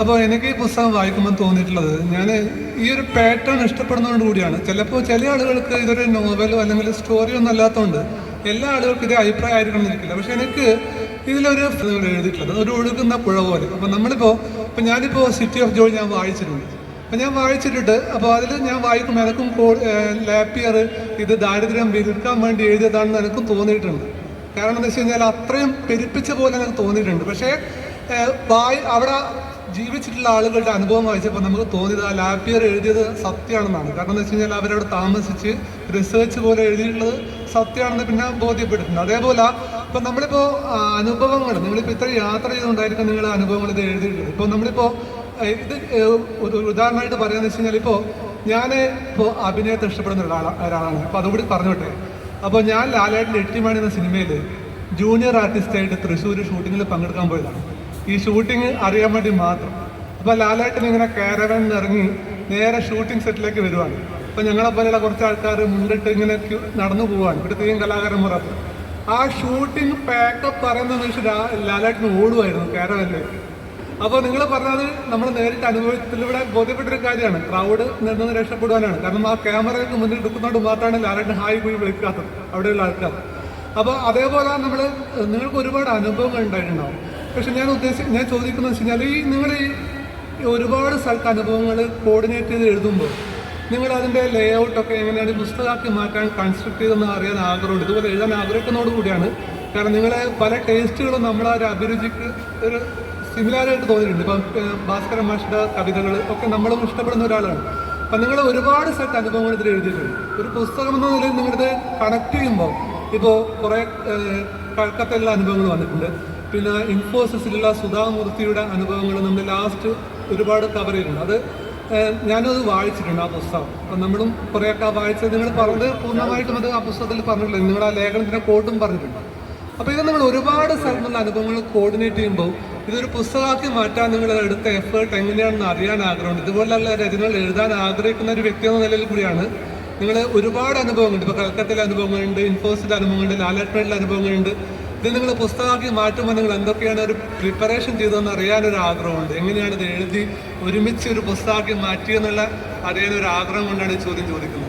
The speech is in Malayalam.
അപ്പോൾ എനിക്ക് ഈ പുസ്തകം വായിക്കുമ്പോൾ തോന്നിയിട്ടുള്ളത് ഞാൻ ഈ ഒരു പാറ്റേൺ ഇഷ്ടപ്പെടുന്നതുകൊണ്ട് കൂടിയാണ്. ചിലപ്പോൾ ചില ആളുകൾക്ക് ഇതൊരു നോവലോ അല്ലെങ്കിൽ സ്റ്റോറിയോ ഒന്നും അല്ലാത്തതുകൊണ്ട് എല്ലാ ആളുകൾക്കും ഇതേ അഭിപ്രായം ആയിരിക്കണം എന്നിരിക്കില്ല പക്ഷെ എനിക്ക് ഇതിലൊരു എഴുതിയിട്ടുള്ളത് ഒരു ഒഴുകുന്ന പുഴ പോലെ. അപ്പോൾ നമ്മളിപ്പോൾ ഇപ്പം ഞാനിപ്പോൾ സിറ്റി ഓഫ് ജോയ് ഞാൻ വായിച്ചിട്ടുണ്ട്. അപ്പം ഞാൻ വായിച്ചിട്ടുണ്ട് അപ്പോൾ അതിൽ ഞാൻ വായിക്കുമ്പോൾ എനിക്കും ലാപ്പിയർ ഇത് ദാരിദ്ര്യം വിൽക്കാൻ വേണ്ടി എഴുതിയതാണെന്ന് എനിക്കും തോന്നിയിട്ടുണ്ട്. കാരണം എന്താ വെച്ച് കഴിഞ്ഞാൽ അത്രയും പെരുപ്പിച്ച പോലെ എനിക്ക് തോന്നിയിട്ടുണ്ട്. പക്ഷേ വായി അവിടെ ജീവിച്ചിട്ടുള്ള ആളുകളുടെ അനുഭവം വായിച്ചപ്പോൾ നമുക്ക് തോന്നിയത് ആ ലാപ്പിയർ എഴുതിയത് സത്യമാണെന്നാണ്. കാരണം എന്ന് വെച്ച് കഴിഞ്ഞാൽ അവരവിടെ താമസിച്ച് റിസേർച്ച് പോലെ എഴുതിയിട്ടുള്ളത് സത്യമാണെന്ന് പിന്നെ ബോധ്യപ്പെട്ടിട്ടുണ്ട്. അതേപോലെ ഇപ്പം നമ്മളിപ്പോൾ അനുഭവങ്ങൾ നമ്മളിപ്പോൾ ഇത്ര യാത്ര ചെയ്തുകൊണ്ടായിരിക്കും നിങ്ങളുടെ അനുഭവങ്ങൾ ഇത് എഴുതിയിട്ടുള്ളത്. ഇപ്പോൾ നമ്മളിപ്പോൾ ഇത് ഒരു ഉദാഹരണമായിട്ട് പറയാന്ന് വെച്ച് കഴിഞ്ഞാൽ ഇപ്പോൾ ഞാൻ ഇപ്പോൾ അഭിനയത്തെ ഇഷ്ടപ്പെടുന്ന ഒരാളാണ് ഒരാളാണ്. അപ്പോൾ അതുകൂടി പറഞ്ഞോട്ടെ. അപ്പോൾ ഞാൻ ലാലായിട്ട് എട്ടിമാണി എന്ന സിനിമയിൽ ജൂനിയർ ആർട്ടിസ്റ്റായിട്ട് തൃശ്ശൂർ ഷൂട്ടിങ്ങിൽ പങ്കെടുക്കാൻ പോയതാണ്. ഈ ഷൂട്ടിംഗ് അറിയാൻ വേണ്ടി മാത്രം. അപ്പോൾ ലാലേട്ടൻ ഇങ്ങനെ കാരവൻ ഇറങ്ങി നേരെ ഷൂട്ടിംഗ് സെറ്റിലേക്ക് വരുവാണ്. അപ്പോൾ ഞങ്ങളെ പോലെയുള്ള കുറച്ച് ആൾക്കാർ മുന്നിട്ട് ഇങ്ങനെ നടന്നു പോവാണ്. ഇവിടുത്തെയും കലാകാരന്മാരൊക്കെ ആ ഷൂട്ടിംഗ് പാക്കപ്പ് പറയുന്ന നിമിഷം ലാ- ലാലേട്ടൻ ഓടുമായിരുന്നു കാരവനിലേക്ക് അപ്പോൾ നിങ്ങൾ പറഞ്ഞത് നമ്മൾ നേരിട്ട് അനുഭവത്തിലൂടെ ബോധ്യപ്പെട്ടൊരു കാര്യമാണ്. ക്രൗഡ് നിന്ന് രക്ഷപ്പെടുവാനാണ്. കാരണം ആ ക്യാമറയ്ക്ക് മുന്നിൽ എടുക്കുന്നതുകൊണ്ട് മാത്രമാണ് ലാലേട്ടൻ ഹായ് പോയി വിളിക്കാത്തത്. അവിടെയുള്ള ആൾക്കാർ. അപ്പോൾ അതേപോലെ നമ്മൾ നിങ്ങൾക്ക് ഒരുപാട് അനുഭവങ്ങൾ ഉണ്ടായിട്ടുണ്ടാവും. പക്ഷെ ഞാൻ ഉദ്ദേശിച്ച് ഞാൻ ചോദിക്കുന്നത് വെച്ച് കഴിഞ്ഞാൽ ഈ നിങ്ങൾ ഈ ഒരുപാട് സ്ഥലത്ത് അനുഭവങ്ങൾ കോർഡിനേറ്റ് ചെയ്ത് എഴുതുമ്പോൾ നിങ്ങൾ അതിന്റെ ലേ ഔട്ടൊക്കെ എങ്ങനെയാണ് പുസ്തകമാക്കി മാറ്റാൻ കൺസ്ട്രക്ട് ചെയ്തെന്ന് അറിയാൻ ആഗ്രഹമുണ്ട്. ഇതുപോലെ എഴുതാൻ ആഗ്രഹിക്കുന്നതോട് കൂടിയാണ്. കാരണം നിങ്ങളെ പല ടേസ്റ്റുകളും നമ്മളെ ഒരു അഭിരുചിക്ക് ഒരു സിമിലാറായിട്ട് തോന്നിയിട്ടുണ്ട്. ഇപ്പം ഭാസ്കര മാഷിന്റെ കവിതകൾ ഒക്കെ നമ്മളും ഇഷ്ടപ്പെടുന്ന ഒരാളാണ്. അപ്പം നിങ്ങൾ ഒരുപാട് സ്ഥലത്ത് അനുഭവങ്ങൾ ഇതിൽ എഴുതിയിട്ടുണ്ട്. ഒരു പുസ്തകം എന്ന നിലയിൽ നിങ്ങളിത് കണക്ട് ചെയ്യുമ്പോൾ ഇപ്പോൾ കുറേ കഴക്കത്തെല്ലാം അനുഭവങ്ങൾ വന്നിട്ടുണ്ട്. പിന്നെ ഇൻഫോസിസിലുള്ള സുധാമൂർത്തിയുടെ അനുഭവങ്ങൾ നമ്മൾ ലാസ്റ്റ് ഒരുപാട് കവർ ചെയ്തിട്ടുണ്ട്. അത് ഞാനത് വായിച്ചിട്ടുണ്ട് ആ പുസ്തകം. അപ്പം നമ്മളും കുറേയൊക്കെ വായിച്ചത് നിങ്ങൾ പറഞ്ഞത് പൂർണമായിട്ടും അത് ആ പുസ്തകത്തിൽ പറഞ്ഞിട്ടില്ല. നിങ്ങൾ ആ ലേഖനത്തിന്റെ കോട്ടും പറഞ്ഞിട്ടുണ്ട്. അപ്പോൾ ഇത് നിങ്ങൾ ഒരുപാട് സ്ഥലത്തുള്ള അനുഭവങ്ങൾ കോർഡിനേറ്റ് ചെയ്യുമ്പോൾ ഇതൊരു പുസ്തകമാക്കി മാറ്റാൻ നിങ്ങൾ എടുത്ത എഫേർട്ട് എങ്ങനെയാണെന്ന് അറിയാൻ ആഗ്രഹമുണ്ട്. ഇതുപോലുള്ള രചനകൾ എഴുതാൻ ആഗ്രഹിക്കുന്ന ഒരു വ്യക്തി എന്ന നിലയിൽ കൂടിയാണ് നിങ്ങൾ ഒരുപാട് അനുഭവങ്ങളുണ്ട്. ഇപ്പോൾ കൽക്കത്തയിലെ അനുഭവങ്ങളുണ്ട് ഇൻഫോസിന്റെ അനുഭവങ്ങളുണ്ട് ലാലേട്ടനിലെ അനുഭവങ്ങളുണ്ട്. ഇത് നിങ്ങൾ പുസ്തകമാക്കി മാറ്റുമ്പോൾ നിങ്ങൾ എന്തൊക്കെയാണ് ഒരു പ്രിപ്പറേഷൻ ചെയ്തതെന്ന് അറിയാനൊരു ആഗ്രഹമുണ്ട്? എങ്ങനെയാണ് ഇത് എഴുതി ഒരുമിച്ച് ഒരു പുസ്തകമാക്കി മാറ്റിയെന്നുള്ള അറിയാനൊരു ആഗ്രഹം കൊണ്ടാണ് ഈ ചോദ്യം ചോദിക്കുന്നത്.